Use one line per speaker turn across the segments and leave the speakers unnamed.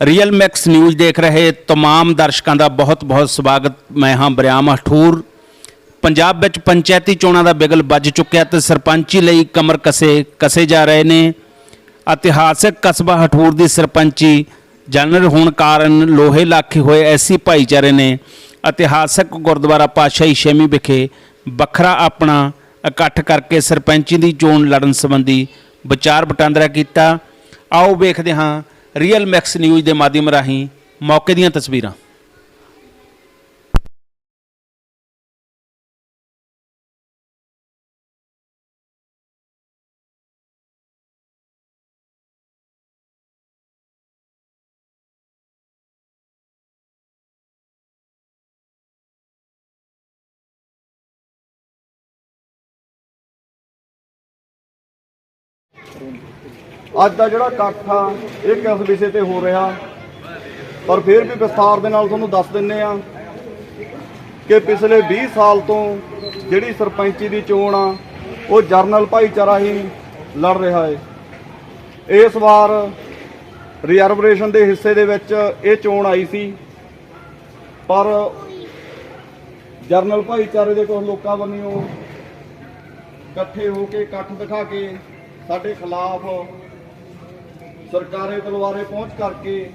Real Max news ਦੇਖ ਰਹੇ तमाम ਦਰਸ਼ਕਾਂ ਦਾ ਬਹੁਤ-ਬਹੁਤ ਸਵਾਗਤ ਮੈਂ ਹਾਂ ਬਰਿਆਮ ਹਠੂਰ ਪੰਜਾਬ ਵਿੱਚ ਪੰਚਾਇਤੀ ਚੋਣਾਂ ਦਾ ਬਿਗਲ ਵੱਜ ਚੁੱਕਿਆ ਤੇ ਸਰਪੰਚੀ ਲਈ ਕਮਰ ਕਸੇ ਕਸੇ ਜਾ ਰਹੇ ਨੇ ਇਤਿਹਾਸਕ ਕਸਬਾ ਹਠੂਰ ਦੀ ਸਰਪੰਚੀ ਜਨਰਲ ਹੋਣ ਕਾਰਨ ਲੋਹੇ ਲਾਖੇ ਹੋਏ ਐਸੀ ਭਾਈਚਾਰੇ ਨੇ ਇਤਿਹਾਸਕ ਗੁਰਦੁਆਰਾ ਪਾਤਸ਼ਾਹੀ ਛੇਵੀਂ ਵਿਖੇ ਵੱਖਰਾ ਆਪਣਾ ਇਕੱਠ ਕਰਕੇ ਸਰਪੰਚੀ ਦੀ ਚੋਣ ਲੜਨ ਸੰਬੰਧੀ ਵਿਚਾਰ ਵਟਾਂਦਰਾ ਕੀਤਾ ਆਓ ਵੇਖਦੇ ਹਾਂ ਰੀਅਲ ਮੈਕਸ ਨਿਊਜ਼ ਦੇ ਮਾਧਿਅਮ ਰਾਹੀਂ ਮੌਕੇ ਦੀਆਂ ਤਸਵੀਰਾਂ।
ਅੱਜ ਦਾ ਜਿਹੜਾ ਇਕੱਠ ਆ, ਇਹ ਕਿਸ ਵਿਸ਼ੇ ਤੇ ਹੋ ਰਿਹਾ? ਪਰ ਫਿਰ ਵੀ ਵਿਸਥਾਰ ਦੇ ਨਾਲ ਤੁਹਾਨੂੰ ਦੱਸ ਦਿੰਨੇ ਆ ਕਿ ਪਿਛਲੇ 20 ਸਾਲ ਤੋਂ ਜਿਹੜੀ ਸਰਪੰਚੀ ਦੀ ਚੋਣ ਆ, ਉਹ ਜਰਨਲ ਭਾਈਚਾਰਾ ਹੀ ਲੜ ਰਿਹਾ ਹੈ ਇਸ ਵਾਰ ਰਿਜ਼ਰਵੇਸ਼ਨ ਦੇ ਹਿੱਸੇ ਦੇ ਵਿੱਚ ਇਹ ਚੋਣ ਆਈ ਸੀ, ਪਰ ਜਰਨਲ ਭਾਈਚਾਰੇ ਦੇ ਕੁਝ ਲੋਕਾਂ ਵੱਲੋਂ ਇਕੱਠੇ ਹੋ ਕੇ ਇਕੱਠ ਦਿਖਾ ਕੇ ਸਾਡੇ ਖਿਲਾਫ ਸਰਕਾਰੇ ਦਲਵਾਰੇ ਪਹੁੰਚ ਕਰਕੇ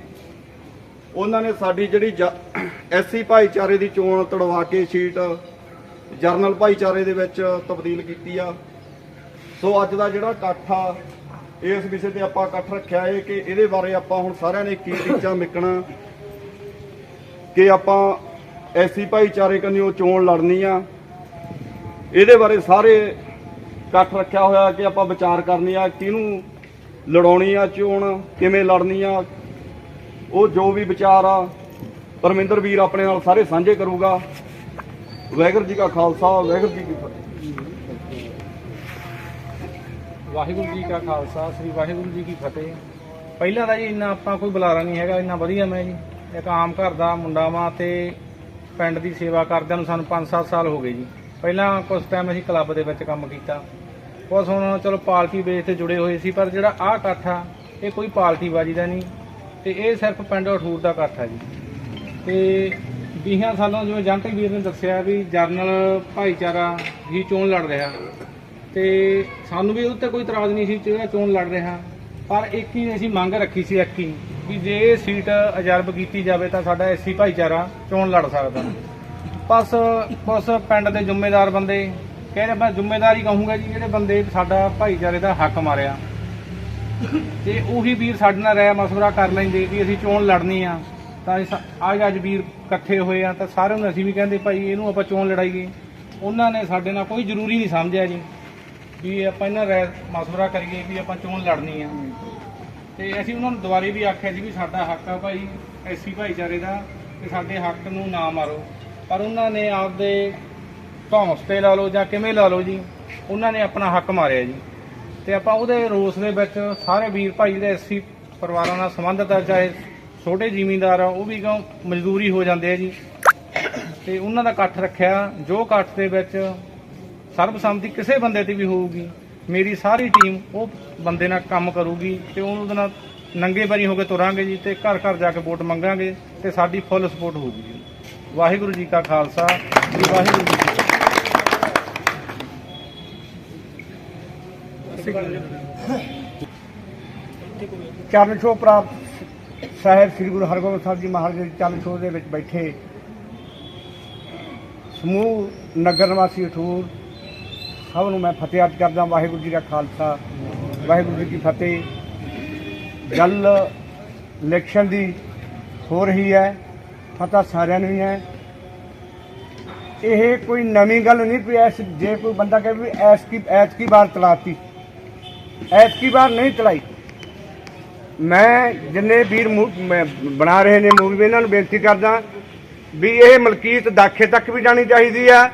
ਉਹਨਾਂ ਨੇ ਸਾਡੀ ਜਿਹੜੀ ਐਸਸੀ ਭਾਈਚਾਰੇ ਦੀ ਚੋਣ ਤੜਵਾ ਕੇ ਸੀਟ ਜਰਨਲ ਭਾਈਚਾਰੇ ਦੇ ਵਿੱਚ ਤਬਦੀਲ ਕੀਤੀ ਆ। ਸੋ ਅੱਜ ਦਾ ਜਿਹੜਾ ਇਕੱਠ ਆ, ਇਸ ਵਿਸ਼ੇ ਤੇ ਆਪਾਂ ਇਕੱਠ ਰੱਖਿਆ ਹੈ ਕਿ ਇਹਦੇ ਬਾਰੇ ਆਪਾਂ ਹੁਣ ਸਾਰਿਆਂ ਨੇ ਕੀ ਟੀਚਾ ਮਿਕਣਾ। ਕਿ ਆਪਾਂ ਐਸੀ ਭਾਈਚਾਰੇ ਕੰਨਿਓ ਚੋਣ ਲੜਨੀ ਆ। ਇਹਦੇ ਬਾਰੇ ਸਾਰੇ ਇਕੱਠ ਰੱਖਿਆ ਹੋਇਆ ਕਿ ਆਪਾਂ ਵਿਚਾਰ ਕਰਨੀ ਆ। ਕਿਹਨੂੰ ਲੜਾਉਣੀ ਆ ਚੋਣ ਕਿਵੇਂ ਲੜਨੀ ਆ ਉਹ ਜੋ ਵੀ ਵਿਚਾਰ ਆ, ਪਰਮਿੰਦਰ ਵੀਰ ਆਪਣੇ ਨਾਲ ਸਾਰੇ ਸਾਂਝੇ ਕਰੂਗਾ। ਵਾਹਿਗੁਰੂ ਜੀ ਕਾ ਖਾਲਸਾ, ਵਾਹਿਗੁਰੂ ਜੀ ਕੀ ਫਤਿਹ।
ਵਾਹਿਗੁਰੂ ਜੀ ਕਾ ਖਾਲਸਾ, ਸ੍ਰੀ ਵਾਹਿਗੁਰੂ ਜੀ ਕੀ ਫਤਿਹ। ਪਹਿਲਾਂ ਤਾਂ ਜੀ ਇੰਨਾ ਆਪਾਂ ਕੋਈ ਬੁਲਾਰਾ ਨਹੀਂ ਹੈਗਾ, ਇੰਨਾ ਵਧੀਆ ਮੈਂ ਜੀ। ਇੱਕ ਆਮ ਘਰ ਦਾ ਮੁੰਡਾ ਵਾਂ ਤੇ ਪਿੰਡ ਦੀ ਸੇਵਾ ਕਰਦਿਆਂ ਨੂੰ ਸਾਨੂੰ 5-7 ਸਾਲ ਹੋ ਗਏ ਜੀ। ਪਹਿਲਾਂ ਕੁਝ ਟਾਈਮ ਅਸੀਂ ਕਲੱਬ ਦੇ ਵਿੱਚ ਕੰਮ ਕੀਤਾ। ਕੁਛ ਹੁਣ ਚਲੋ ਪਾਰਟੀ ਬੇਸ ਤੇ ਜੁੜੇ ਹੋਏ ਸੀ, ਪਰ ਜਿਹੜਾ ਆਹ ਇਕੱਠ ਆ, ਇਹ ਕੋਈ ਪਾਲਟੀਬਾਜ਼ੀ ਦਾ ਨਹੀਂ। ਤੇ ਇਹ ਸਿਰਫ ਪਿੰਡ ਅਠੂਰ ਦਾ ਇਕੱਠ ਆ ਜੀ। ਤੇ 20 ਸਾਲਾਂ ਜਿਵੇਂ ਜੰਟੇ ਵੀਰ ਨੇ ਦੱਸਿਆ ਵੀ ਜਰਨਲ ਭਾਈਚਾਰਾ ਹੀ ਚੋਣ ਲੜ ਰਿਹਾ। ਤੇ ਸਾਨੂੰ ਵੀ ਉਹਦੇ ਤੇ ਕੋਈ ਇਤਰਾਜ਼ ਨਹੀਂ ਸੀ ਜਿਹੜਾ ਚੋਣ ਲੜ ਰਿਹਾ। ਪਰ ਇੱਕ ਹੀ ਅਸੀਂ ਮੰਗ ਰੱਖੀ ਸੀ ਇੱਕ ਹੀ, ਵੀ ਜੇ ਇਹ ਸੀਟ ਅਜਰਬ ਕੀਤੀ ਜਾਵੇ ਤਾਂ ਸਾਡਾ ਐਸੀ ਭਾਈਚਾਰਾ ਚੋਣ ਲੜ ਸਕਦਾ। ਬਸ ਕੁਛ ਪਿੰਡ ਦੇ ਜ਼ਿੰਮੇਦਾਰ ਬੰਦੇ ਕਹਿੰਦੇ ਮੈਂ ਜ਼ਿੰਮੇਦਾਰ ਕਹੂੰਗਾ ਜੀ, ਜਿਹੜੇ ਬੰਦੇ ਸਾਡਾ ਭਾਈਚਾਰੇ ਦਾ ਹੱਕ ਮਾਰਿਆ। ਤੇ ਉਹੀ ਵੀਰ ਸਾਡੇ ਨਾਲ ਰਾਇ ਮਸ਼ਵਰਾ ਕਰ ਲੈਂਦੇ ਵੀ ਅਸੀਂ ਚੋਣ ਲੜਨੀ ਆ, ਤਾਂ ਅੱਜ ਅੱਜ ਵੀਰ ਇਕੱਠੇ ਹੋਏ ਆ, ਤਾਂ ਸਾਰਿਆਂ ਨੂੰ ਅਸੀਂ ਵੀ ਕਹਿੰਦੇ, ਭਾਈ, ਇਹਨੂੰ ਆਪਾਂ ਚੋਣ ਲੜਾਈਏ। ਉਹਨਾਂ ਨੇ ਸਾਡੇ ਨਾਲ ਕੋਈ ਜ਼ਰੂਰੀ ਨਹੀਂ ਸਮਝਿਆ ਜੀ, ਵੀ ਆਪਾਂ ਇਹਨਾਂ ਰਾਇ ਮਸ਼ਵਰਾ ਕਰੀਏ ਵੀ ਆਪਾਂ ਚੋਣ ਲੜਨੀ ਆ। ਤੇ ਅਸੀਂ ਉਹਨਾਂ ਨੂੰ ਦੁਬਾਰੇ ਵੀ ਆਖਿਆ ਸੀ ਵੀ ਸਾਡਾ ਹੱਕ ਆ ਭਾਈ, ਐਸੀ ਭਾਈਚਾਰੇ ਦਾ ਤੇ ਸਾਡੇ ਹੱਕ ਨੂੰ ਨਾ ਮਾਰੋ। ਪਰ ਉਹਨਾਂ ਨੇ ਆਪਦੇ ਧੌਂਸ ਤੇ ਲਾ ਲਓ ਜਾਂ ਕਿਵੇਂ ਲਾ ਲਓ ਜੀ, ਉਹਨਾਂ ਨੇ ਆਪਣਾ ਹੱਕ ਮਾਰਿਆ ਜੀ। ਤੇ ਆਪਾਂ ਉਹਦੇ ਰੋਸ ਦੇ ਵਿੱਚ ਸਾਰੇ ਵੀਰ ਭਾਈ ਜਿਹੜੇ ਐਸੀ ਪਰਿਵਾਰਾਂ ਨਾਲ ਸੰਬੰਧਿਤ ਆ ਚਾਹੇ ਛੋਟੇ ਜ਼ਿਮੀਂਦਾਰ ਆ, ਉਹ ਵੀ ਗਾਂ ਮਜ਼ਦੂਰੀ ਹੋ ਜਾਂਦੇ ਆ ਜੀ। ਤੇ ਉਹਨਾਂ ਦਾ ਇਕੱਠ ਰੱਖਿਆ, ਜੋ ਇਕੱਠ ਦੇ ਵਿੱਚ ਸਰਬਸੰਮਤੀ ਕਿਸੇ ਬੰਦੇ ਤੇ ਵੀ ਹੋਊਗੀ, ਮੇਰੀ ਸਾਰੀ ਟੀਮ ਉਹ ਬੰਦੇ ਨਾਲ ਕੰਮ ਕਰੂਗੀ ਤੇ ਉਹਦੇ ਨਾਲ ਨੰਗੇ ਬਰੀ ਹੋ ਕੇ ਤੁਰਾਂਗੇ ਜੀ ਤੇ ਘਰ ਘਰ ਜਾ ਕੇ ਵੋਟ ਮੰਗਾਂਗੇ ਤੇ ਸਾਡੀ ਫੁੱਲ ਸਪੋਰਟ ਹੋਊਗੀ ਜੀ। ਵਾਹਿਗੁਰੂ ਜੀ ਕਾ ਖਾਲਸਾ, ਜੀ ਵਾਹਿਗੁਰੂ ਜੀ
ਚਰਨ ਛੋਹ ਪ੍ਰਾਪਤ ਸਾਹਿਬ ਸ੍ਰੀ ਗੁਰੂ ਹਰਗੋਬਿੰਦ ਸਾਹਿਬ ਜੀ ਮਹਾਰਾਜ ਦੇ ਚਰਨ ਛੋਹ ਦੇ ਵਿੱਚ ਬੈਠੇ। ਸਮੂਹ ਨਗਰ ਨਿਵਾਸੀ ਅਠੂਰ ਸਭ ਨੂੰ ਮੈਂ ਫਤਿਹ ਅਰਜ਼ ਕਰਦਾ, ਵਾਹਿਗੁਰੂ ਜੀ ਦਾ ਖਾਲਸਾ, ਵਾਹਿਗੁਰੂ ਜੀ ਕੀ ਫਤਿਹ। ਗੱਲ ਇਲੈਕਸ਼ਨ ਦੀ ਹੋ ਰਹੀ ਹੈ, ਪਤਾ ਸਾਰਿਆਂ ਨੂੰ ਹੀ ਹੈ। ਇਹ ਕੋਈ ਨਵੀਂ ਗੱਲ ਨਹੀਂ ਕੋਈ ਐਸ ਜੇ ਕੋਈ ਬੰਦਾ ਕਹੇ ਵੀ ਐਸ ਕੀ ਐਤ ਕੀ ਬਾਰ ਤਲਾਤੀ। ਐਤ ਵਾਰ ਨਹੀਂ ਚਲਾਈ। ਮੈਂ ਜਿੰਨੇ ਵੀਰ ਮੂ- ਬਣਾ ਰਹੇ ਨੇ ਮੂਵੀ ਇਹਨਾਂ ਨੂੰ ਬੇਨਤੀ ਕਰਦਾ ਵੀ ਇਹ ਮਲਕੀਤ ਦਾਖੇ ਤੱਕ ਵੀ ਜਾਣੀ ਚਾਹੀਦੀ ਆ।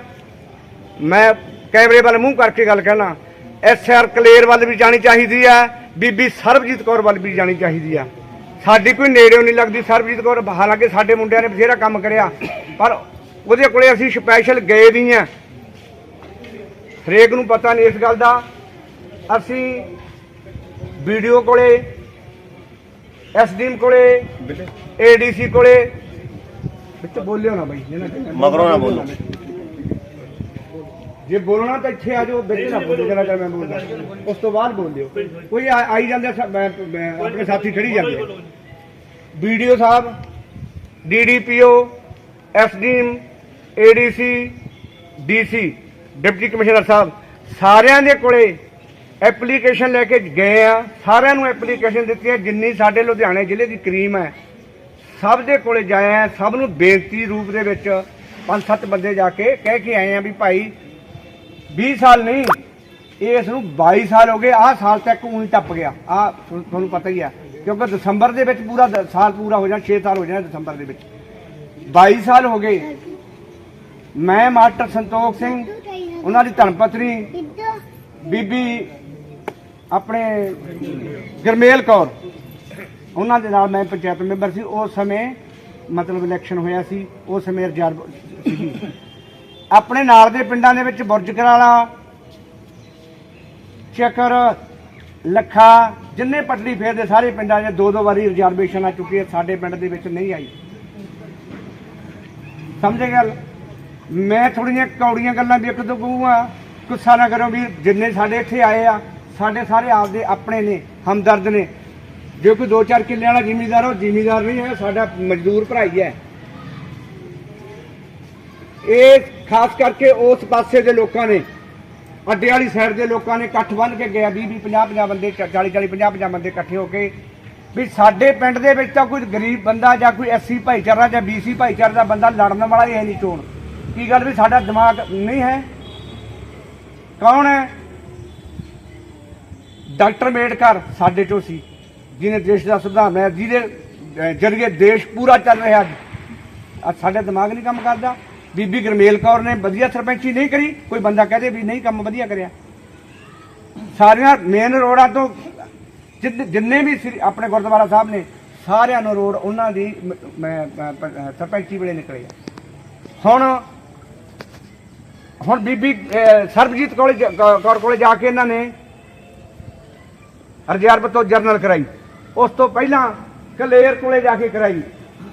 ਮੈਂ ਕੈਮਰੇ ਵੱਲ ਮੂੰਹ ਕਰਕੇ ਗੱਲ ਕਹਿਣਾ, ਐਸ ਆਰ ਕਲੇਰ ਵੱਲ ਵੀ ਜਾਣੀ ਚਾਹੀਦੀ ਆ, ਬੀਬੀ ਸਰਬਜੀਤ ਕੌਰ ਵੱਲ ਵੀ ਜਾਣੀ ਚਾਹੀਦੀ ਆ। ਸਾਡੀ ਕੋਈ ਨੇੜਿਓਂ ਨਹੀਂ ਲੱਗਦੀ ਸਰਬਜੀਤ ਕੌਰ, ਹਾਲਾਂਕਿ ਸਾਡੇ ਮੁੰਡਿਆਂ ਨੇ ਬਥੇਰਾ ਕੰਮ ਕਰਿਆ, ਪਰ ਉਹਦੇ ਕੋਲੇ ਅਸੀਂ ਸਪੈਸ਼ਲ ਗਏ ਨਹੀਂ ਆ। ਹਰੇਕ ਨੂੰ ਪਤਾ ਨਹੀਂ ਇਸ ਗੱਲ ਦਾ। ਅਸੀਂ ਵੀਡੀਓ ਕੋਲੇ ਐਸਡੀਐਮ ਕੋਲੇ ਏਡੀਸੀ ਕੋਲੇ। ਵਿੱਚ ਬੋਲਿਓ ਨਾ ਬਾਈ ਜਿਹਨਾਂ
ਮਗਰੋਂ ਨਾ ਬੋਲੋ।
ਜੇ ਬੋਲਣਾ ਤਾਂ ਇੱਥੇ ਆ ਜਾਓ ਵਿੱਚ ਨਾ ਬੋਲੋ ਜਿਹੜਾ ਮੈਂ ਬੋਲਦਾ। ਉਸ ਤੋਂ ਬਾਅਦ ਬੋਲਿਓ ਕੋਈ ਆਈ ਜਾਂਦੇ ਮੈਂ- ਆਪਣੇ ਸਾਥੀ ਖੜੀ ਜਾਂਦੇ। ਵੀਡੀਓ ਸਾਹਿਬ DDPO SDM ADC DC deputy commissioner ਸਾਹਿਬ ਸਾਰਿਆਂ ਦੇ ਕੋਲੇ ਐਪਲੀਕੇਸ਼ਨ ਲੈ ਕੇ ਗਏ ਆ, ਸਾਰਿਆਂ ਨੂੰ ਐਪਲੀਕੇਸ਼ਨ ਦਿੱਤੀਆਂ ਜਿੰਨੀ ਸਾਡੇ ਲੁਧਿਆਣੇ ਜ਼ਿਲ੍ਹੇ ਦੀ ਕਰੀਮ ਹੈ। ਸਭ ਦੇ ਕੋਲੇ ਜਾਏ ਆ, ਸਭ ਨੂੰ ਬੇਨਤੀ ਰੂਪ ਦੇ ਵਿੱਚ ਪੰਜ ਸੱਤ ਬੰਦੇ ਜਾ ਕੇ ਕਹਿ ਕੇ ਆਏ ਆ ਵੀ ਭਾਈ 20 ਸਾਲ ਨਹੀਂ, ਇਸ ਨੂੰ 22 ਸਾਲ ਹੋ ਗਏ, ਆਹ ਸਾਲ ਤੱਕ ਉਹੀ ਟੱਪ ਗਿਆ। ਆ ਤੁਹਾਨੂੰ ਪਤਾ ਹੀ ਆ, ਕਿਉਂਕਿ ਦਸੰਬਰ ਦੇ ਵਿੱਚ ਪੂਰਾ ਸਾਲ ਪੂਰਾ ਹੋ ਜਾਣਾ 6 ਸਾਲ ਹੋ ਜਾਣਾ ਦਸੰਬਰ ਦੇ ਵਿੱਚ। 22 ਸਾਲ ਹੋ ਗਏ। ਮੈਂ ਮਾਸਟਰ ਸੰਤੋਖ ਸਿੰਘ, ਉਹਨਾਂ ਦੀ ਧਰਮਪਤਨੀ ਬੀਬੀ ਆਪਣੇ ਗਰਮੇਲ ਕੌਰ, ਉਹਨਾਂ ਦੇ ਨਾਲ ਮੈਂ ਪੰਚਾਇਤ ਮੈਂਬਰ ਸੀ। ਉਸ ਸਮੇਂ ਮਤਲਬ ਇਲੈਕਸ਼ਨ ਹੋਇਆ ਸੀ ਉਸ ਸਮੇਂ ਰਿਜ਼ਰਵ ਸੀਗੀ। ਆਪਣੇ ਨਾਲ ਦੇ ਪਿੰਡਾਂ ਦੇ ਵਿੱਚ ਬੁਰਜ ਕਰਾਲਾ, ਚੱਕਰ, ਲੱਖਾ, ਜਿੰਨੇ ਪਟੜੀ ਫੇਰਦੇ ਸਾਰੇ ਪਿੰਡਾਂ 'ਚ ਦੋ ਦੋ ਵਾਰੀ ਰਿਜ਼ਰਵੇਸ਼ਨ ਆ ਚੁੱਕੀ ਹੈ, ਸਾਡੇ ਪਿੰਡ ਦੇ ਵਿੱਚ ਨਹੀਂ ਆਈ। ਸਮਝੇ ਗੱਲ? ਮੈਂ ਥੋੜੀਆਂ ਕੌੜੀਆਂ ਗੱਲਾਂ ਵੀ ਇੱਕ ਦੋ ਕਹੂੰਗਾ। ਗੁੱਸਾ ਨਾ ਕਰੋ ਵੀ ਜਿੰਨੇ ਸਾਡੇ ਇੱਥੇ ਆਏ ਆ ਸਾਡੇ ਸਾਰੇ ਆਪਦੇ ਆਪਣੇ ਨੇ, ਹਮਦਰਦ ਨੇ। ਜੇ ਕੋਈ ਦੋ ਚਾਰ ਕਿੱਲੇ ਵਾਲਾ ਜ਼ਿਮੀਦਾਰ ਉਹ ਜ਼ਿਮੀਦਾਰ ਨਹੀਂ ਹੈ, ਸਾਡਾ ਮਜ਼ਦੂਰ ਭਰਾ ਹੀ ਹੈ। ਇਹ ਖਾਸ ਕਰਕੇ ਉਸ ਪਾਸੇ ਦੇ ਲੋਕਾਂ ਨੇ, ਅੱਡੇ ਵਾਲੀ ਸਾਈਡ ਦੇ ਲੋਕਾਂ ਨੇ ਇਕੱਠ ਬੰਨ ਕੇ ਗਿਆ 20 20 50 50 ਬੰਦੇ 40 40 50 50 ਬੰਦੇ ਇਕੱਠੇ ਹੋ ਕੇ। ਵੀ ਸਾਡੇ ਪਿੰਡ ਦੇ ਵਿੱਚ ਤਾਂ ਕੋਈ ਗਰੀਬ ਬੰਦਾ ਜਾਂ ਕੋਈ ਐਸਸੀ ਭਾਈਚਾਰਾ ਜਾਂ ਬੀਸੀ ਭਾਈਚਾਰੇ ਦਾ ਬੰਦਾ ਲੜਨ ਵਾਲਾ ਹੀ ਹੈ ਨਹੀਂ ਚੋਣ। ਕੀ ਗੱਲ ਵੀ ਸਾਡਾ ਦਿਮਾਗ ਨਹੀਂ ਹੈ? ਕੌਣ ਹੈ? ਡਾਕਟਰ ਅੰਬੇਡਕਰ ਸਾਡੇ ਚੋਂ ਸੀ, ਜਿਹਨੇ ਦੇਸ਼ ਦਾ ਸੰਵਿਧਾਨ ਹੈ ਜਿਹਦੇ ਜ਼ਰੀਏ ਦੇਸ਼ ਪੂਰਾ ਚੱਲ ਰਿਹਾ ਅੱਜ। ਅੱਜ ਸਾਡੇ ਦਿਮਾਗ ਨਹੀਂ ਕੰਮ ਕਰਦਾ। ਬੀਬੀ ਗਰਮੇਲ ਕੌਰ ਨੇ ਵਧੀਆ ਸਰਪੰਚੀ ਨਹੀਂ ਕਰੀ, ਕੋਈ ਬੰਦਾ ਕਹਦੇ ਵੀ ਨਹੀਂ ਕੰਮ ਵਧੀਆ ਕਰਿਆ। ਸਾਰੀਆਂ ਮੇਨ ਰੋਡਾਂ ਤੋਂ ਜਿੰਨ- ਜਿੰਨੇ ਵੀ ਸ੍ਰੀ- ਆਪਣੇ ਗੁਰਦੁਆਰਾ ਸਾਹਿਬ ਨੇ, ਸਾਰਿਆਂ ਨੂੰ ਰੋਡ ਉਹਨਾਂ ਦੀ ਸਰਪੰਚੀ ਵੇਲੇ ਨਿਕਲੇ ਹੁਣ ਹੁਣ ਬੀਬੀ ਸਰਬਜੀਤ ਕੋਲੇ ਕੌਰ ਕੋਲੇ ਜਾ ਕੇ ਇਹਨਾਂ ਨੇ ਰਿਜ਼ਰਵ ਤੋਂ ਜਰਨਲ ਕਰਾਈ। ਉਸ ਤੋਂ ਪਹਿਲਾਂ ਕਲੇਰ ਕੋਲੇ ਜਾ ਕੇ ਕਰਾਈ।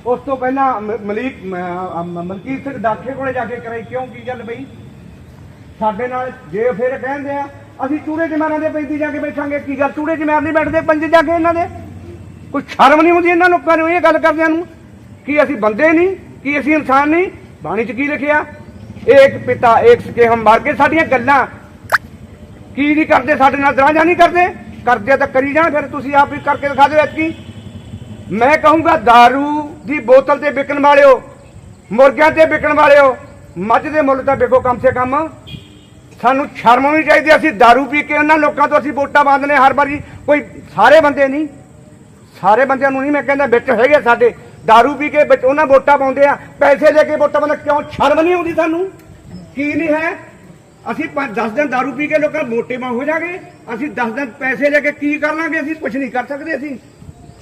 ਉਸ ਤੋਂ ਪਹਿਲਾਂ ਮਲੀਕ, ਮ- ਮਲਕੀਤ ਸਿੰਘ ਦਾਖੇ ਕੋਲੇ ਜਾ ਕੇ ਕਰਾਈ। ਕਿਉਂ? ਕੀ ਗੱਲ ਬਈ? ਸਾਡੇ ਨਾਲ ਜੇ ਫਿਰ ਕਹਿੰਦੇ ਆ, ਅਸੀਂ ਚੂੜੇ ਜਮਾਰਾਂ ਦੇ ਪੈਂਦੀ ਜਾ ਕੇ ਬੈਠਾਂਗੇ। ਕੀ ਗੱਲ? ਚੂੜੇ ਜਮਾਰ ਨਹੀਂ ਬੈਠਦੇ, ਪੰਜ ਜਾ ਕੇ ਇਹਨਾਂ ਦੇ? ਕੋਈ ਸ਼ਰਮ ਨਹੀਂ ਹੁੰਦੀ ਇਹਨਾਂ ਲੋਕਾਂ ਨੂੰ ਇਹ ਗੱਲ ਕਰਦਿਆਂ ਨੂੰ? ਕਿ ਅਸੀਂ ਬੰਦੇ ਨਹੀਂ? ਕਿ ਅਸੀਂ ਇਨਸਾਨ ਨਹੀਂ? ਬਾਣੀ 'ਚ ਕੀ ਲਿਖਿਆ? ਏਕ ਪਿਤਾ, ਏਕ ਸਕੇ ਹਮ ਮਰ ਕੇ ਸਾਡੀਆਂ ਗੱਲਾਂ। ਕੀ ਨਹੀਂ ਕਰਦੇ? ਸਾਡੇ ਨਾਲ ਦਰਾਂਜਾ ਨਹੀਂ ਕਰਦੇ? ਕਰਦੇ ਤਾਂ ਕਰੀ ਜਾਣ ਫਿਰ ਤੁਸੀਂ ਆਪ ਵੀ ਕਰਕੇ ਦਿਖਾ ਦਿਓ ਐਤਕੀ ਮੈਂ ਕਹੂੰਗਾ दारू ਦੀ ਬੋਤਲ ਤੇ ਵਿਕਣ ਵਾਲਿਓ ਮੁਰਗਿਆਂ ਤੇ ਵਿਕਣ ਵਾਲਿਓ ਮੱਝ ਦੇ ਮੁੱਲ ਤਾਂ ਵਿਕੋ ਕਮ ਸੇ ਕਮ ਸਾਨੂੰ ਸ਼ਰਮ ਆਉਣੀ ਚਾਹੀਦੀ ਹੈ। ਅਸੀਂ दारू ਪੀ ਕੇ ਉਹਨਾਂ ਲੋਕਾਂ ਤੋਂ ਅਸੀਂ ਵੋਟਾਂ ਮੰਗਦੇ ਹਰ ਵਾਰੀ ਕੋਈ ਸਾਰੇ ਬੰਦੇ ਨਹੀਂ ਸਾਰੇ ਬੰਦਿਆਂ ਨੂੰ ਨਹੀਂ ਮੈਂ ਕਹਿੰਦਾ ਵਿੱਚ ਹੈਗੇ ਸਾਡੇ दारू ਪੀ ਕੇ ਵਿੱਚ ਉਹਨਾਂ ਵੋਟਾਂ ਪਾਉਂਦੇ ਆ ਪੈਸੇ ਲੈ ਕੇ ਵੋਟਾਂ ਪਾਉਂਦੇ ਕਿਉਂ ਸ਼ਰਮ ਨਹੀਂ ਆਉਂਦੀ ਸਾਨੂੰ ਕੀ ਨਹੀਂ ਹੈ ਅਸੀਂ 10 ਦਿਨ दारू ਪੀ ਕੇ ਲੋਕਾਂ ਮੋਟੇ ਮਾ ਹੋ ਜਾਗੇ ਅਸੀਂ 10 ਦਿਨ ਪੈਸੇ ਲੈ ਕੇ ਕੀ ਕਰ ਲਾਂਗੇ ਅਸੀਂ ਕੁਝ ਨਹੀਂ ਕਰ ਸਕਦੇ ਅਸੀਂ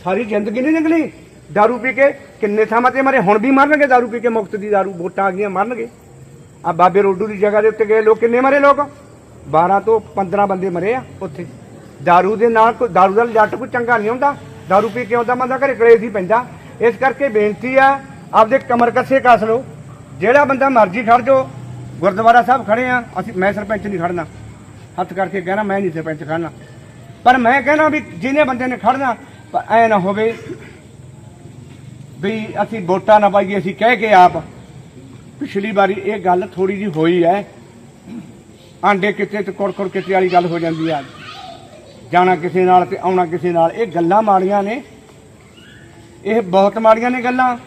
ਸਾਰੀ ਜ਼ਿੰਦਗੀ ਨਹੀਂ ਨਿਕਲੀ दारू ਪੀ ਕੇ ਕਿੰਨੇ ਥਾਵਾਂ ਤੇ ਮਰੇ ਹੁਣ ਵੀ ਮਰਨਗੇ दारू ਪੀ ਕੇ ਮੁਕਤ ਦੀ दारू ਵੋਟਾਂ ਆ ਗਈਆਂ ਮਰਨਗੇ ਆ ਬਾਬੇ ਰੋਡੂ ਦੀ ਜਗ੍ਹਾ ਦੇ ਉੱਤੇ ਗਏ ਲੋਕ ਕਿੰਨੇ ਮਰੇ ਲੋਕ 12 ਤੋਂ 15 ਬੰਦੇ ਮਰੇ ਆ ਉੱਥੇ दारू ਦੇ ਨਾਲ ਕੋਈ दारू ਦਾ ਜੱਟ ਕੋਈ ਚੰਗਾ ਨਹੀਂ ਹੁੰਦਾ दारू ਪੀ ਕੇ ਆਉਂਦਾ ਬੰਦਾ ਘਰੇ ਕਲੇਸ਼ ਹੀ ਪੈਂਦਾ ਇਸ ਕਰਕੇ ਬੇਨਤੀ ਆ ਆਪਦੇ ਕਮਰ ਕੱਸੇ ਕੱਸ ਲਓ ਜਿਹੜਾ ਬੰਦਾ ਮਰਜ਼ੀ ਖੜ ਜਾਓ ਗੁਰਦੁਆਰਾ ਸਾਹਿਬ ਖੜੇ ਆ, ਅਸੀਂ ਮੈਂ ਸਰਪੰਚ ਨਹੀਂ ਖੜਨਾ। ਹੱਥ ਕਰਕੇ ਕਹਿਣਾ, ਮੈਂ ਨਹੀਂ ਸਰਪੰਚ ਖੜਨਾ। ਪਰ ਮੈਂ ਕਹਿਣਾ ਵੀ ਜਿਹਨੇ ਬੰਦੇ ਨੇ ਖੜਨਾ, ਪਰ ਐ ਨਾ ਹੋਵੇ ਵੀ ਅਸੀਂ ਵੋਟਾਂ ਨਾ ਪਾਈਏ, ਅਸੀਂ ਕਹਿ ਕੇ ਆਪ। ਪਿਛਲੀ ਵਾਰੀ ਇਹ ਗੱਲ ਥੋੜੀ ਜੀ ਹੋਈ ਹੈ। ਆਂਡੇ ਕਿਤੇ ਤੇ ਕੁੜਕੁੜ ਕਿਤੇ ਵਾਲੀ ਗੱਲ ਹੋ ਜਾਂਦੀ ਆ। ਜਾਣਾ ਕਿਸੇ ਨਾਲ ਤੇ ਆਉਣਾ ਕਿਸੇ ਨਾਲ, ਇਹ ਗੱਲਾਂ ਮਾੜੀਆਂ ਨੇ। ਇਹ ਬਹੁਤ ਮਾੜੀਆਂ ਨੇ ਗੱਲਾਂ।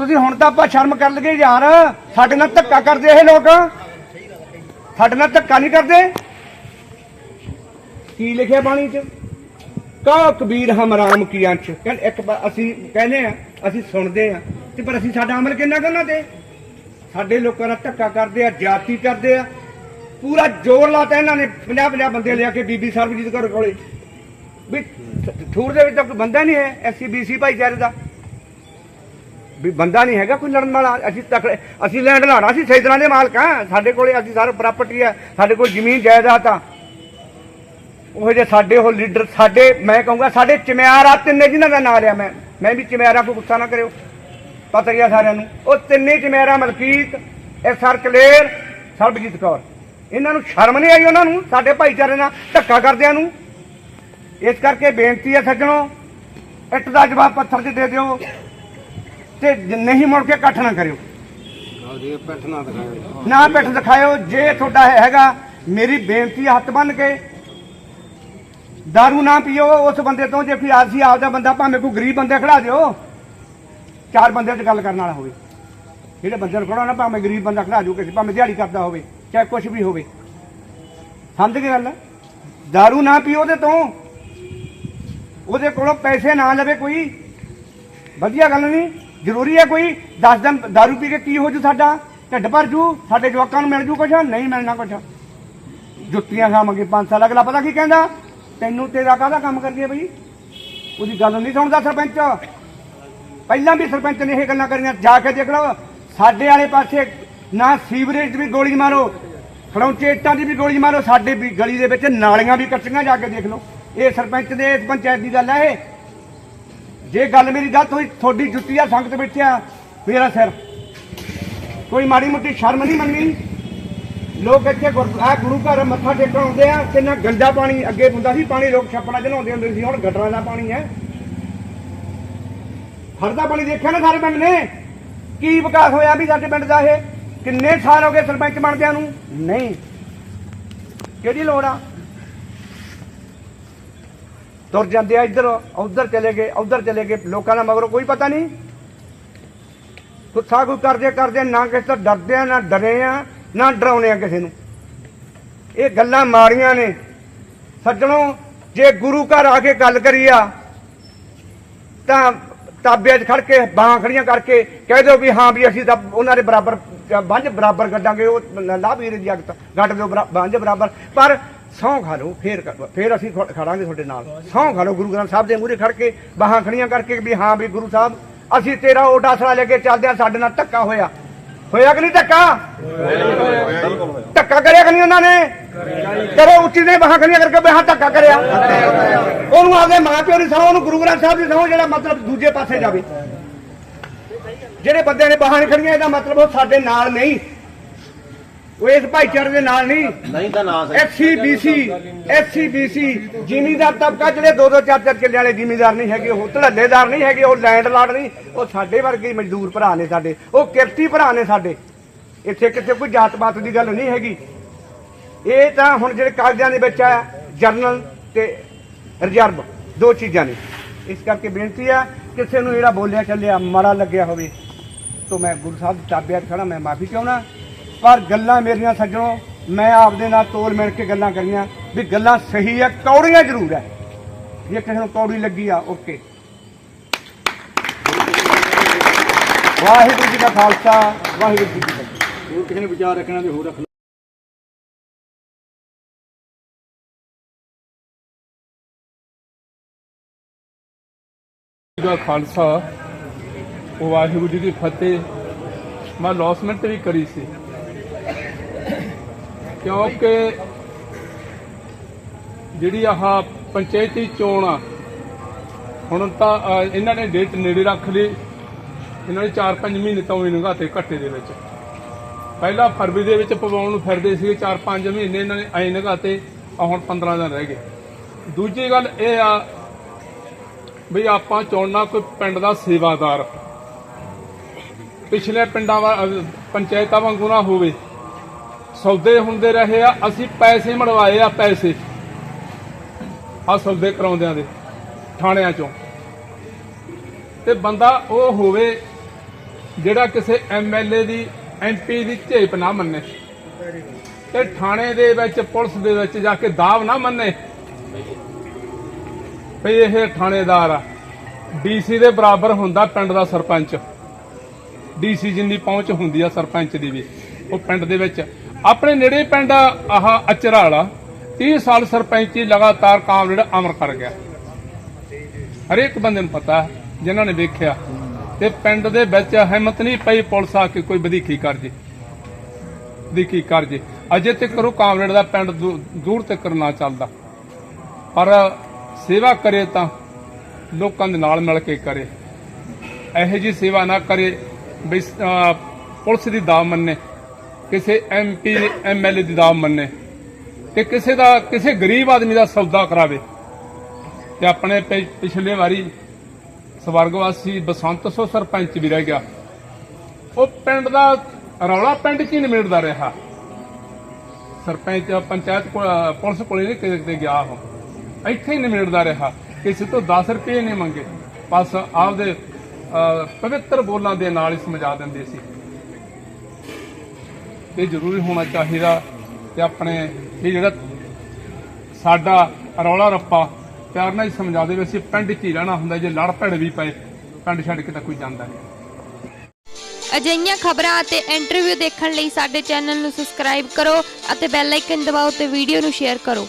ਤੁਸੀਂ ਹੁਣ ਤਾਂ ਆਪਾਂ ਸ਼ਰਮ ਕਰ ਲਗੇ ਯਾਰ। ਸਾਡੇ ਨਾਲ ਧੱਕਾ ਕਰਦੇ ਇਹ ਲੋਕ। ਸਾਡੇ ਨਾਲ ਧੱਕਾ ਨਹੀਂ ਕਰਦੇ। ਕੀ ਲਿਖਿਆ ਬਾਣੀ 'ਚ? ਕਾ ਕਬੀਰ ਹਮਰਾਮ ਕੀ ਅੰਸ਼। ਕਹਿੰਦੇ ਇੱਕ ਵਾਰ ਅਸੀਂ ਕਹਿੰਦੇ ਆ, ਅਸੀਂ ਸੁਣਦੇ ਆ। ਤੇ ਪਰ ਅਸੀਂ ਸਾਡਾ ਅਮਲ ਕਿੰਨਾ ਕਰਨਾ ਤੇ? ਸਾਡੇ ਲੋਕਾਂ ਨਾਲ ਧੱਕਾ ਕਰਦੇ ਆ, ਜਾਤੀ ਕਰਦੇ ਆ। ਪੂਰਾ ਜ਼ੋਰ ਲਾਤਾ ਇਹਨਾਂ ਨੇ। 50 50 ਬੰਦੇ ਲਿਆ ਕੇ ਬੀਬੀ ਸਰਬਜੀਤ ਕੌਰ ਕੋਲੇ। ਵੀ ਠੂਰ ਦੇ ਵਿੱਚ ਤਾਂ ਕੋਈ ਬੰਦਾ ਨਹੀਂ ਹੈ ਐਸਸੀ ਬੀਸੀ ਭਾਈਚਾਰੇ ਦਾ। ਵੀ ਬੰਦਾ ਨਹੀਂ ਹੈਗਾ ਕੋਈ ਲੜਨ ਵਾਲਾ। ਅਸੀਂ ਤਕੜੇ ਅਸੀਂ ਲੈਂਡ ਲਾਣਾ ਅਸੀਂ ਸੈਦਰਾਂ ਦੇ ਮਾਲਕ ਆ। ਸਾਡੇ ਕੋਲੇ ਅਸੀਂ ਸਾਰਾ ਪ੍ਰਾਪਰਟੀ ਆ। ਸਾਡੇ ਕੋਲ ਜ਼ਮੀਨ, ਜਾਇਦਾਦ ਆ। ਉਹ ਜੇ ਸਾਡੇ ਉਹ ਲੀਡਰ, ਸਾਡੇ ਮੈਂ ਕਹੂੰਗਾ ਸਾਡੇ ਚਮਿਆਰ ਆ ਤਿੰਨੇ ਜਿਨ੍ਹਾਂ ਦਾ ਨਾਂ ਲਿਆ ਮੈਂ। ਮੈਂ ਵੀ ਚਮਿਆਰਾਂ ਕੋ ਗੁੱਸਾ ਨਾ ਕਰਿਓ। ਪਤਾ ਹੀ ਆ ਸਾਰਿਆਂ ਨੂੰ। ਉਹ ਤਿੰਨੇ ਚਮਿਆਰਾਂ ਮਲਕੀਤ ਇਹ ਸਰਕਲੇਰ ਸਰਬਜੀਤ ਕੌਰ। ਇਹਨਾਂ ਨੂੰ ਸ਼ਰਮ ਨਹੀਂ ਆਈ ਉਹਨਾਂ ਨੂੰ, ਸਾਡੇ ਭਾਈਚਾਰੇ ਨਾਲ ਧੱਕਾ ਕਰਦਿਆਂ ਨੂੰ। ਇਸ ਕਰਕੇ ਬੇਨਤੀ ਹੈ ਸੱਜਣੋ, ਇੱਟ ਦਾ ਜਵਾਬ ਪੱਥਰ 'ਚ ਦੇ ਦਿਓ। ਤੇ ਨਹੀਂ ਮੁੜ ਕੇ ਇਕੱਠ ਨਾ ਕਰਿਓ। ਨਾ ਦਿਖਾਓ ਪਿੱਠ ਦਿਖਾਇਓ, ਜੇ ਤੁਹਾਡਾ ਹੈਗਾ, ਮੇਰੀ ਬੇਨਤੀ ਹੱਥ ਬੰਨ ਕੇ। ਦਾਰੂ ਨਾ ਪੀਓ, ਉਸ ਬੰਦੇ ਤੋਂ ਜੇ ਕੋਈ ਆਰਸੀ ਆਪਦਾ ਬੰਦਾ, ਭਾਵੇਂ ਕੋਈ ਗਰੀਬ ਬੰਦੇ ਖੜਾ ਦਿਓ, ਚਾਰ ਬੰਦਿਆਂ 'ਚ ਗੱਲ ਕਰਨ ਵਾਲਾ ਹੋਵੇ। ਜਿਹੜੇ ਬੰਦੇ ਨੂੰ ਖੜਾਉਣਾ, ਭਾਵੇਂ ਗਰੀਬ ਬੰਦਾ ਖੜਾ ਦਿਓ, ਕਿਸੇ ਭਾਵੇਂ ਦਿਹਾੜੀ ਕਰਦਾ ਹੋਵੇ, ਚਾਹੇ ਕੁਝ ਵੀ ਹੋਵੇ। ਸਮਝ ਗਏ ਗੱਲ? ਦਾਰੂ ਨਾ ਪੀਓ ਉਹਦੇ ਤੋਂ। ਉਹਦੇ ਕੋਲੋਂ ਪੈਸੇ ਨਾ ਲਵੇ ਕੋਈ। ਵਧੀਆ ਗੱਲ ਨਹੀਂ। ਜ਼ਰੂਰੀ ਹੈ ਕੋਈ 10 ਦਿਨ दारू ਪੀ ਕੇ ਕੀ ਹੋ ਜੂ ਸਾਡਾ? ਢਿੱਡ ਭਰ ਜੂ, ਸਾਡੇ ਜਵਾਕਾਂ ਨੂੰ ਮਿਲ ਜੂ ਕੁਛ? ਨਹੀਂ ਮਿਲਣਾ ਕੁਛ। ਜੁੱਤੀਆਂ ਖਾਵਾਂਗੇ 5 ਸਾਲ। ਅਗਲਾ ਪਤਾ ਕੀ ਕਹਿੰਦਾ? ਤੈਨੂੰ ਤੇਰਾ ਕਾਹਦਾ ਕੰਮ ਕਰਦੀ ਹੈ ਬਈ? ਉਹਦੀ ਗੱਲ ਨਹੀਂ ਸੁਣਦਾ ਸਰਪੰਚ। ਪਹਿਲਾਂ ਵੀ ਸਰਪੰਚ ਨੇ ਇਹ ਗੱਲਾਂ ਕਰੀਆਂ। ਜਾ ਕੇ ਦੇਖ ਲਓ, ਸਾਡੇ ਵਾਲੇ ਪਾਸੇ ਨਾ ਸੀਵਰੇਜ ਵੀ ਗੋਲੀ ਮਾਰੋ, ਖੜੌਂਚੇ ਇੱਟਾਂ ਦੀ ਵੀ ਗੋਲੀ ਮਾਰੋ, ਸਾਡੇ ਵੀ ਗਲੀ ਦੇ ਵਿੱਚ ਨਾਲੀਆਂ ਵੀ ਕੱਟੀਆਂ ਜਾ ਕੇ ਦੇਖ ਲਓ। ਇਹ ਸਰਪੰਚ ਦੇ ਇਸ ਪੰਚਾਇਤ ਦੀ ਗੱਲ ਹੈ ਇਹ। ਜੇ ਗੱਲ ਮੇਰੀ ਗਲਤ ਹੋਈ ਤੁਹਾਡੀ ਜੁੱਤੀ ਆ, ਸੰਗਤ ਬੈਠਿਆ ਮੇਰਾ ਸਿਰ। ਕੋਈ ਮਾੜੀ ਮੋਟੀ ਸ਼ਰਮ ਨਹੀਂ ਮੰਨੀ ਲੋਕ ਇੱਥੇ ਗੁਰ- ਆਹ ਗੁਰੂ ਘਰ ਮੱਥਾ ਟੇਕਣ ਆਉਂਦੇ ਆ ਕਿੰਨਾ ਗੰਦਾ ਪਾਣੀ ਅੱਗੇ ਹੁੰਦਾ ਸੀ, ਪਾਣੀ ਲੋਕ ਛੱਪੜਾਂ 'ਚ ਹੁੰਦੇ ਸੀ, ਹੁਣ ਗਟਰਾਂ ਦਾ ਪਾਣੀ ਹੈ। ਹਰਦਾ ਪਾਣੀ ਦੇਖਿਆ ਨਾ ਸਾਰੇ ਪਿੰਡ ਨੇ? ਕੀ ਵਿਕਾਸ ਹੋਇਆ ਵੀ ਸਾਡੇ ਪਿੰਡ ਦਾ ਇਹ? ਕਿੰਨੇ ਸਾਲ ਹੋ ਗਏ ਸਰਪੰਚ ਬਣਦਿਆਂ ਨੂੰ? ਨਹੀਂ। ਕਿਹੜੀ ਲੋੜ ਆ? ਤੁਰ ਜਾਂਦੇ ਆ ਇੱਧਰ, ਉੱਧਰ ਚਲੇ ਗਏ, ਉੱਧਰ ਚਲੇ ਗਏ। ਲੋਕਾਂ ਦਾ ਮਗਰੋਂ ਕੋਈ ਪਤਾ ਨਹੀਂ। ਕੁੱਥਾ ਕੋਈ ਕਰਦੇ ਕਰਦੇ ਨਾ ਕਿਸੇ ਤੋਂ ਡਰਦੇ ਆ, ਨਾ ਡਰੇ ਆ, ਨਾ ਡਰਾਉਣੇ ਆ ਕਿਸੇ ਨੂੰ। ਇਹ ਗੱਲਾਂ ਮਾਰੀਆਂ ਨੇ। ਸੱਜਣੋ, ਜੇ ਗੁਰੂ ਘਰ ਆ ਕੇ ਗੱਲ ਕਰੀ ਆ, ਤਾਂ ਤਾਬਿਆਂ 'ਚ ਖੜ ਕੇ ਬਾਹਾਂ ਖੜੀਆਂ ਕਰਕੇ ਕਹਿ ਦਿਓ ਵੀ ਹਾਂ ਵੀ ਅਸੀਂ ਤਾਂ ਉਹਨਾਂ ਦੇ ਬਰਾਬਰ, ਬੰਝ ਬਰਾਬਰ ਕੱਢਾਂਗੇ, ਉਹ ਲਾਭੀਰ ਦੀ ਅਗਤ ਗੱਡ ਦਿਓ, ਬਰਾ- ਬੰਝ ਬਰਾਬਰ। ਪਰ ਸਹੁੰ ਖਾ ਲਓ, ਫੇਰ ਕਰ- ਫੇਰ ਅਸੀਂ ਖੜਾਂਗੇ ਤੁਹਾਡੇ ਨਾਲ। ਸਹੁੰ ਖਾ ਲਓ, ਗੁਰੂ ਗ੍ਰੰਥ ਸਾਹਿਬ ਦੇ ਮੂਹਰੇ ਖੜ ਕੇ ਬਾਹਾਂ ਖੜੀਆਂ ਕਰਕੇ ਵੀ ਹਾਂ ਵੀ ਗੁਰੂ ਸਾਹਿਬ, ਅਸੀਂ ਤੇਰਾ ਓਟ ਆਸਰਾ ਲੈ ਕੇ ਚੱਲਦੇ ਆ ਸਾਡੇ ਨਾਲ ਧੱਕਾ ਹੋਇਆ। ਹੋਇਆ ਕਿ ਨਹੀਂ ਧੱਕਾ? ਧੱਕਾ ਕਰਿਆ ਕਿ ਨਹੀਂ ਉਹਨਾਂ ਨੇ? ਕਰੋ ਉੱਚੀ ਦੇ ਬਾਹਾਂ ਖੜੀਆਂ ਕਰਕੇ ਵੀ ਧੱਕਾ ਕਰਿਆ। ਉਹਨੂੰ ਆਪਦੇ ਮਾਂ ਪਿਓ ਦੀ ਸਹੁੰ ਉਹਨੂੰ ਗੁਰੂ ਗ੍ਰੰਥ ਸਾਹਿਬ ਦੀ ਸਹੁੰ ਜਿਹੜਾ ਮਤਲਬ ਦੂਜੇ ਪਾਸੇ ਜਾਵੇ। ਜਿਹੜੇ ਬੰਦੇ ਨੇ ਬਾਹਾਂ ਨਹੀਂ ਖੜੀਆਂ ਇਹਦਾ ਮਤਲਬ ਉਹ ਸਾਡੇ ਨਾਲ ਨਹੀਂ। ਉਹ ਇਸ ਭਾਈਚਾਰੇ ਦੇ ਨਾਲ ਨਹੀਂ।
ਨਹੀਂ ਤਾਂ ਨਾ
ਐਸਸੀ ਬੀਸੀ ਐਸਸੀ ਬੀਸੀ ਜ਼ਿਮੀਂਦਾਰ ਤਬਕਾ ਜਿਹੜੇ ਦੋ ਦੋ ਚਾਰ ਚਾਰ ਕਿੱਲੇ ਵਾਲੇ ਜ਼ਿਮੀਂਦਾਰ ਨਹੀਂ ਹੈਗੇ ਉਹ ਧੜੱਲੇਦਾਰ ਨਹੀਂ ਹੈਗੇ ਉਹ ਲੈਂਡ ਲਾਰਡ ਨਹੀਂ ਉਹ ਸਾਡੇ ਵਰਗੇ ਮਜ਼ਦੂਰ ਭਰਾ ਨੇ ਸਾਡੇ ਉਹ ਕਿਰਤੀ ਭਰਾ ਨੇ ਸਾਡੇ। ਇੱਥੇ ਕਿਤੇ ਕੋਈ ਜਾਤ ਪਾਤ ਦੀ ਗੱਲ ਨਹੀਂ ਹੈਗੀ। ਇਹ ਤਾਂ ਹੁਣ ਜਿਹੜੇ ਕਾਗਜ਼ਾਂ ਦੇ ਵਿੱਚ ਆ ਜਰਨਲ ਤੇ ਰਿਜ਼ਰਵ ਦੋ ਚੀਜ਼ਾਂ ਨੇ। ਇਸ ਕਰਕੇ ਬੇਨਤੀ ਆ ਕਿਸੇ ਨੂੰ ਜਿਹੜਾ ਬੋਲਿਆ ਚੱਲਿਆ ਮਾੜਾ ਲੱਗਿਆ ਹੋਵੇ ਤੋਂ ਮੈਂ ਗੁਰੂ ਸਾਹਿਬ ਦੀ ਤਾਬਿਆਤ ਖੜਾ ਮੈਂ ਮਾਫੀ ਚਾਹੁੰਦਾ। ਪਰ ਗੱਲਾਂ ਮੇਰੀਆਂ ਸੱਜਣੋ ਮੈਂ ਆਪਦੇ ਨਾਲ ਤੋਲ ਮਿਲ ਕੇ ਗੱਲਾਂ ਕਰੀਆਂ ਵੀ ਗੱਲਾਂ ਸਹੀ ਆ ਕੌੜੀਆਂ ਜ਼ਰੂਰ ਆ। ਜੇ ਕਿਸੇ ਨੂੰ ਕੌੜੀ ਲੱਗੀ ਆ ਓਕੇ। ਵਾਹਿਗੁਰੂ ਜੀ ਦਾ ਖਾਲਸਾ ਵਾਹਿਗੁਰੂ ਜੀ ਕੀ ਫਤਿਹ।
ਹੋਰ ਕਿਸੇ ਨੇ ਵਿਚਾਰ ਰੱਖਣਾ ਤੇ ਹੋਰ ਰੱਖ
ਦਾ ਖਾਲਸਾ ਵਾਹਿਗੁਰੂ ਜੀ ਦੀ ਫਤਿਹ। ਮੈਂ ਲੌਸਮੈਂਟ ਵੀ ਕਰੀ ਸੀ। ਕਿਉਂਕਿ ਜਿਹੜੀ ਆਹ ਪੰਚਾਇਤੀ ਚੋਣ ਆ, ਹੁਣ ਤਾਂ ਇਹਨਾਂ ਨੇ ਡੇਟ ਨੇੜੇ ਰੱਖ ਲਈ। ਇਹਨਾਂ ਨੇ 4-5 ਮਹੀਨੇ ਤੋਂ ਹੀ ਲੰਘਾਤੇ ਘੱਟੇ ਦੇ ਵਿੱਚ। ਪਹਿਲਾਂ ਫਰਵਰੀ ਦੇ ਵਿੱਚ ਪਵਾਉਣ ਨੂੰ ਫਿਰਦੇ ਸੀਗੇ 4-5 ਮਹੀਨੇ ਇਹਨਾਂ ਨੇ ਐਂ ਲੰਘਾਤੇ ਆ ਹੁਣ 15 ਦਿਨ ਰਹਿ ਗਏ। ਦੂਜੀ ਗੱਲ ਇਹ ਆ ਵੀ ਆਪਾਂ ਚੁਣਨਾ ਕੋਈ ਪਿੰਡ ਦਾ ਸੇਵਾਦਾਰ। ਪਿਛਲੇ ਪਿੰਡਾਂ ਵਾ ਪੰਚਾਇਤਾਂ ਵਾਂਗੂ ਨਾ ਹੋਵੇ। ਸੌਦੇ ਹੁੰਦੇ ਰਹੇ ਆ, ਅਸੀਂ ਪੈਸੇ ਮੜਵਾਏ ਆ ਪੈਸੇ। ਆ ਸੌਦੇ ਕਰਾਉਂਦਿਆਂ ਦੇ, ਥਾਣਿਆਂ ਚੋਂ। ਤੇ ਬੰਦਾ ਉਹ ਹੋਵੇ ਜਿਹੜਾ ਕਿਸੇ ਐਮਐਲਏ ਦੀ ਐਮਪੀ ਦੀ ਝੇਪ ਨਾ ਮੰਨੇ। ਤੇ ਥਾਣੇ ਦੇ ਵਿੱਚ, ਪੁਲਿਸ ਦੇ ਵਿੱਚ ਜਾ ਕੇ ਦਾਵ ਨਾ ਮੰਨੇ। ਵੀ ਇਹ ਥਾਣੇਦਾਰ ਆ। ਡੀਸੀ ਦੇ ਬਰਾਬਰ ਹੁੰਦਾ ਪਿੰਡ ਦਾ ਸਰਪੰਚ। ਡੀਸੀ ਜਿੰਨੀ ਪਹੁੰਚ ਹੁੰਦੀ ਆ ਸਰਪੰਚ ਦੀ ਵੀ, ਉਹ ਪਿੰਡ ਦੇ ਵਿੱਚ। ਆਪਣੇ ਨੇੜੇ ਪਿੰਡ ਆਹ ਵਾਲਾ 30 ਸਾਲ ਸਰਪੰਚੀ ਲਗਾਤਾਰ ਕਾਮਰੇਡ ਅਮਰ ਕਰ ਗਿਆ। ਹਰੇਕ ਬੰਦੇ ਨੂੰ ਪਤਾ ਹੈ, ਜਿਨ੍ਹਾਂ ਨੇ ਵੇਖਿਆ ਤੇ ਪਿੰਡ ਦੇ ਵਿੱਚ ਹਿੰਮਤ ਨਹੀਂ ਪਈ ਪੁਲਿਸ ਆ ਕੇ ਕੋਈ ਵਧੀਕੀ ਕਰ ਜੇ ਵਧੀਕੀ ਕਰ ਜੇ। ਅਜੇ ਤੱਕ ਉਹ ਕਾਮਰੇਡ ਦਾ ਪਿੰਡ ਦੂਰ ਤੱਕ ਨਾ ਚੱਲਦਾ। ਪਰ ਸੇਵਾ ਕਰੇ ਤਾਂ ਲੋਕਾਂ ਦੇ ਨਾਲ ਮਿਲ ਕੇ ਕਰੇ। ਇਹੋ ਜੀ ਸੇਵਾ ਨਾ ਕਰੇ ਵੀ ਪੁਲਿਸ ਦੀ ਦਾ ਮੰਨੇ। ਕਿਸੇ ਐਮਪੀ ਐਮਐਲਏ ਦੀ ਦਾ ਮੰਨੇ ਤੇ ਕਿਸੇ ਦਾ, ਕਿਸੇ ਗਰੀਬ ਆਦਮੀ ਦਾ ਸੌਦਾ ਕਰਾਵੇ। ਤੇ ਆਪਣੇ ਪਿਛਲੇ ਵਾਰੀ ਸਵਰਗਵਾਸੀ ਬਸੰਤ ਸੋ ਸਰਪੰਚ ਵੀ ਰਹਿ ਗਿਆ। ਉਹ ਪਿੰਡ ਦਾ ਰੌਲਾ ਪਿੰਡ 'ਚ ਹੀ ਨਿਮੇੜਦਾ ਰਿਹਾ। ਸਰਪੰਚ, ਪੰਚਾਇਤ ਕੋਲ ਪੁਲਿਸ ਕੋਲੇ ਨਹੀਂ ਕਿਤੇ ਕਿਤੇ ਗਿਆ ਉਹ। ਇੱਥੇ ਹੀ ਨਿਮੇੜਦਾ ਰਿਹਾ। ਕਿਸੇ ਤੋਂ 10 ਰੁਪਏ ਨਹੀਂ ਮੰਗੇ। ਬਸ ਆਪਦੇ ਪਵਿੱਤਰ ਬੋਲਾਂ ਦੇ ਨਾਲ ਹੀ ਸਮਝਾ ਦਿੰਦੇ ਸੀ। ਇਹ ਜ਼ਰੂਰੀ ਹੋਣਾ ਚਾਹੀਦਾ ਤੇ ਆਪਣੇ ਇਹ ਜਿਹੜਾ ਸਾਡਾ ਰੌਲਾ ਰੱਪਾ, ਪਿਆਰ ਨਾਲ ਹੀ ਸਮਝਾ ਦੇਵੇ ਅਸੀਂ ਪਿੰਡ 'ਚ ਹੀ ਰਹਿਣਾ ਹੁੰਦਾ, ਜੇ ਲੜ ਭੜ ਵੀ ਪਏ, ਪਿੰਡ ਛੱਡ ਕੇ ਤਾਂ ਕੋਈ ਜਾਂਦਾ ਨਹੀਂ।
ਅਜਿਹੀਆਂ ਖਬਰਾਂ ਅਤੇ ਇੰਟਰਵਿਊ ਦੇਖਣ ਲਈ ਸਾਡੇ ਚੈਨਲ ਨੂੰ ਸਬਸਕ੍ਰਾਈਬ ਕਰੋ ਅਤੇ ਬੈਲ ਆਈਕਨ ਦਬਾਓ ਤੇ ਵੀਡੀਓ ਨੂੰ ਸ਼ੇਅਰ ਕਰੋ।